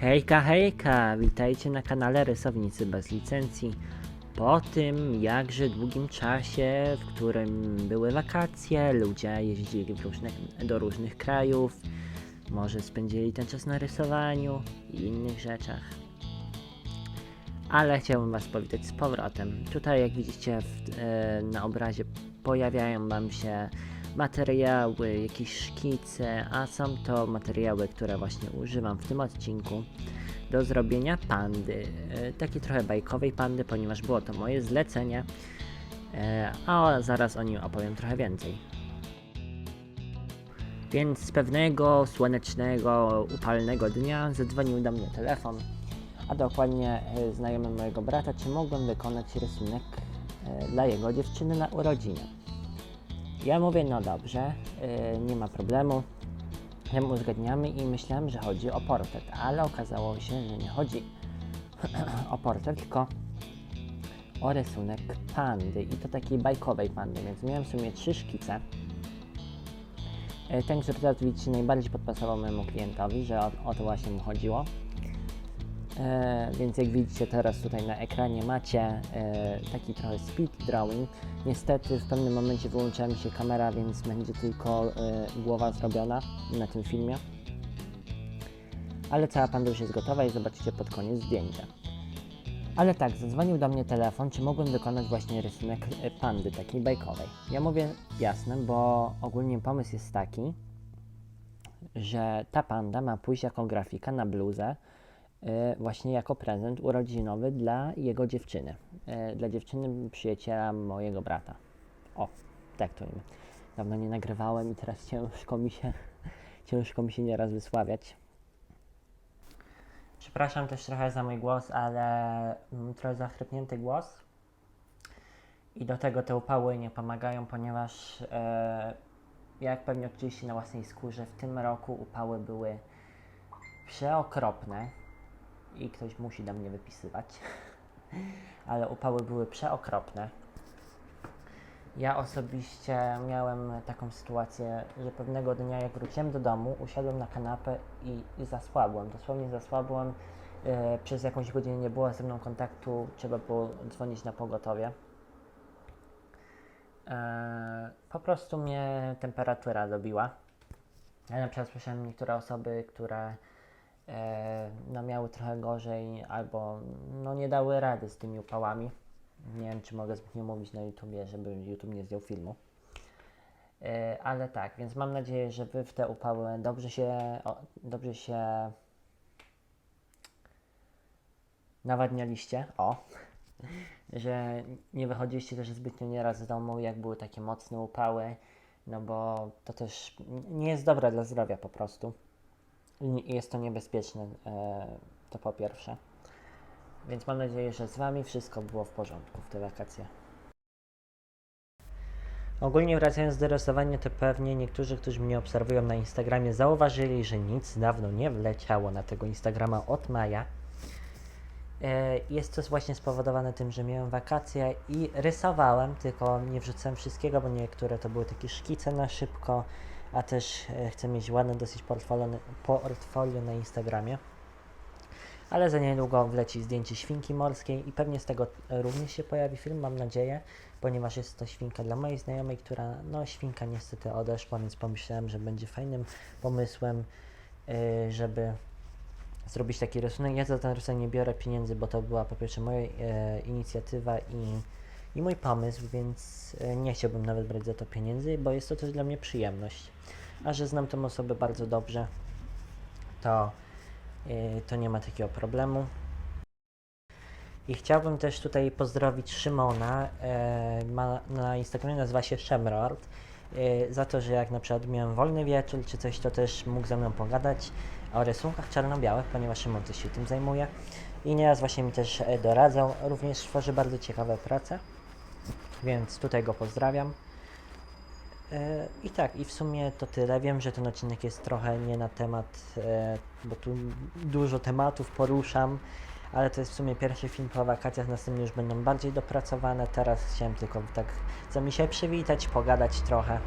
Hejka, hejka! Witajcie na kanale Rysownicy bez licencji. Po tym jakże długim czasie, w którym były wakacje, ludzie jeździli do różnych krajów, może spędzili ten czas na rysowaniu i innych rzeczach. Ale chciałbym Was powitać z powrotem. Tutaj, jak widzicie w, e, na obrazie, pojawiają Wam się materiały, jakieś szkice, a są to materiały, które właśnie używam w tym odcinku do zrobienia pandy. E, takiej trochę bajkowej pandy, ponieważ było to moje zlecenie, e, a zaraz o nim opowiem trochę więcej. Więc pewnego słonecznego, upalnego dnia zadzwonił do mnie telefon, a dokładnie e, znajomy mojego brata, czy mogłem wykonać rysunek dla jego dziewczyny na urodziny. Ja mówię, no dobrze, yy, nie ma problemu. Ja mu uzgadniamy i myślałem, że chodzi o portret, ale okazało się, że nie chodzi o portret, tylko o rysunek pandy i to takiej bajkowej pandy, więc miałem w sumie trzy szkice. Yy, Ten, który teraz widzicie, najbardziej podpasował mojemu klientowi, że o, o to właśnie mu chodziło. E, więc jak widzicie teraz tutaj na ekranie macie e, taki trochę speed drawing. Niestety w pewnym momencie wyłączyła mi się kamera, więc będzie tylko e, głowa zrobiona na tym filmie. Ale cała panda już jest gotowa i zobaczycie pod koniec zdjęcia. Ale tak, zadzwonił do mnie telefon, czy mogłem wykonać właśnie rysunek e, pandy takiej bajkowej. Ja mówię jasne, bo ogólnie pomysł jest taki, że ta panda ma pójść jako grafika na bluzę, właśnie jako prezent urodzinowy dla jego dziewczyny. E, Dla dziewczyny przyjaciela mojego brata. O, tak to imię. Dawno nie nagrywałem i teraz ciężko mi się, ciężko mi się nieraz wysławiać. Przepraszam też trochę za mój głos, ale mm, trochę zachrypnięty głos. I do tego te upały nie pomagają, ponieważ e, jak pewnie odczuliście na własnej skórze, w tym roku upały były przeokropne i ktoś musi do mnie wypisywać, ale upały były przeokropne. Ja osobiście miałem taką sytuację, że pewnego dnia jak wróciłem do domu, usiadłem na kanapę i, i zasłabłem, dosłownie zasłabłem. E, przez jakąś godzinę nie było ze mną kontaktu, trzeba było dzwonić na pogotowie. E, po prostu mnie temperatura dobiła. Ja na przykład słyszałem niektóre osoby, które no, miały trochę gorzej albo no, nie dały rady z tymi upałami. Nie wiem, czy mogę zbytnio mówić na YouTubie, żeby YouTube nie zdjął filmu. E, ale tak, więc mam nadzieję, że Wy w te upały dobrze się, o, dobrze się nawadnialiście. O! że nie wychodziliście też zbytnio nieraz z domu, jak były takie mocne upały, no bo to też nie jest dobre dla zdrowia po prostu. Jest to niebezpieczne, e, to po pierwsze. Więc mam nadzieję, że z Wami wszystko było w porządku w te wakacje. Ogólnie wracając do rysowania, to pewnie niektórzy, którzy mnie obserwują na Instagramie, zauważyli, że nic dawno nie wleciało na tego Instagrama od maja. E, Jest to właśnie spowodowane tym, że miałem wakacje i rysowałem, tylko nie wrzucałem wszystkiego, bo niektóre to były takie szkice na szybko, a też e, chcę mieć ładne dosyć portfolio, portfolio na Instagramie. Ale za niedługo wleci zdjęcie świnki morskiej i pewnie z tego również się pojawi film, mam nadzieję, ponieważ jest to świnka dla mojej znajomej, która, no świnka niestety odeszła, więc pomyślałem, że będzie fajnym pomysłem, e, żeby zrobić taki rysunek. Ja za ten rysunek nie biorę pieniędzy, bo to była po pierwsze moja e, inicjatywa i, i mój pomysł, więc e, nie chciałbym nawet brać za to pieniędzy, bo jest to też dla mnie przyjemność. A że znam tę osobę bardzo dobrze, to, e, to nie ma takiego problemu. I chciałbym też tutaj pozdrowić Szymona, e, ma, na Instagramie nazywa się Szemrord, za to, że jak na przykład miałem wolny wieczór czy coś, to też mógł ze mną pogadać o rysunkach czarno-białych, ponieważ Szymon też się tym zajmuje i nieraz właśnie mi też e, doradzał, również tworzy bardzo ciekawe prace, więc tutaj go pozdrawiam. E, I tak, i w sumie to tyle. Wiem, że ten odcinek jest trochę nie na temat, e, bo tu dużo tematów poruszam, ale to jest w sumie pierwszy film po wakacjach, następnie już będą bardziej dopracowane. Teraz chciałem tylko tak z wami się przywitać, pogadać trochę.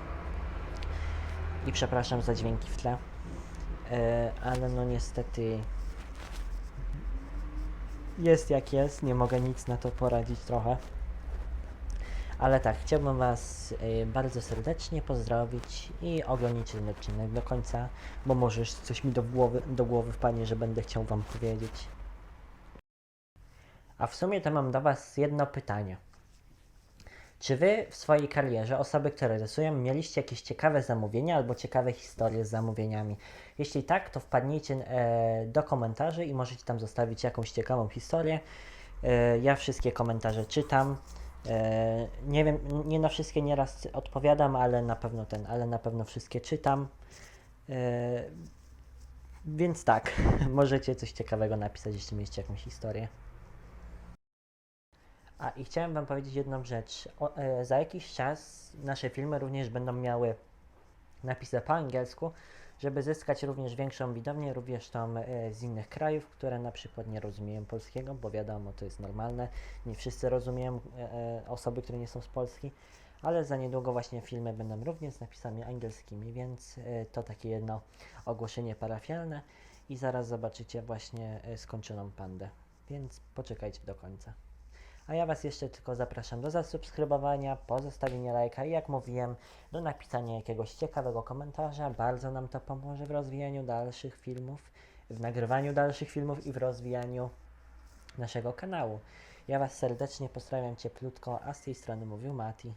I przepraszam za dźwięki w tle. E, ale no niestety jest jak jest, nie mogę nic na to poradzić trochę. Ale tak, chciałbym Was y, bardzo serdecznie pozdrowić i oglądać ten odcinek do końca, bo może coś mi do głowy, do głowy wpadnie, że będę chciał Wam powiedzieć. A w sumie to mam do Was jedno pytanie. Czy Wy w swojej karierze, osoby, które rysują, mieliście jakieś ciekawe zamówienia albo ciekawe historie z zamówieniami? Jeśli tak, to wpadnijcie e, do komentarzy i możecie tam zostawić jakąś ciekawą historię. E, ja wszystkie komentarze czytam. E, nie wiem, nie na wszystkie nieraz odpowiadam, ale na pewno ten, ale na pewno wszystkie czytam. E, więc tak, możecie coś ciekawego napisać, jeśli mieliście jakąś historię. A i chciałem Wam powiedzieć jedną rzecz. O, e, za jakiś czas nasze filmy również będą miały napisy po angielsku, żeby zyskać również większą widownię, również tam e, z innych krajów, które na przykład nie rozumieją polskiego, bo wiadomo, to jest normalne. Nie wszyscy rozumieją e, e, osoby, które nie są z Polski, ale za niedługo właśnie filmy będą również z napisami angielskimi, więc e, to takie jedno ogłoszenie parafialne i zaraz zobaczycie właśnie e, skończoną pandę. Więc poczekajcie do końca. A ja Was jeszcze tylko zapraszam do zasubskrybowania, pozostawienia lajka i jak mówiłem, do napisania jakiegoś ciekawego komentarza. Bardzo nam to pomoże w rozwijaniu dalszych filmów, w nagrywaniu dalszych filmów i w rozwijaniu naszego kanału. Ja Was serdecznie pozdrawiam cieplutko, a z tej strony mówił Mati.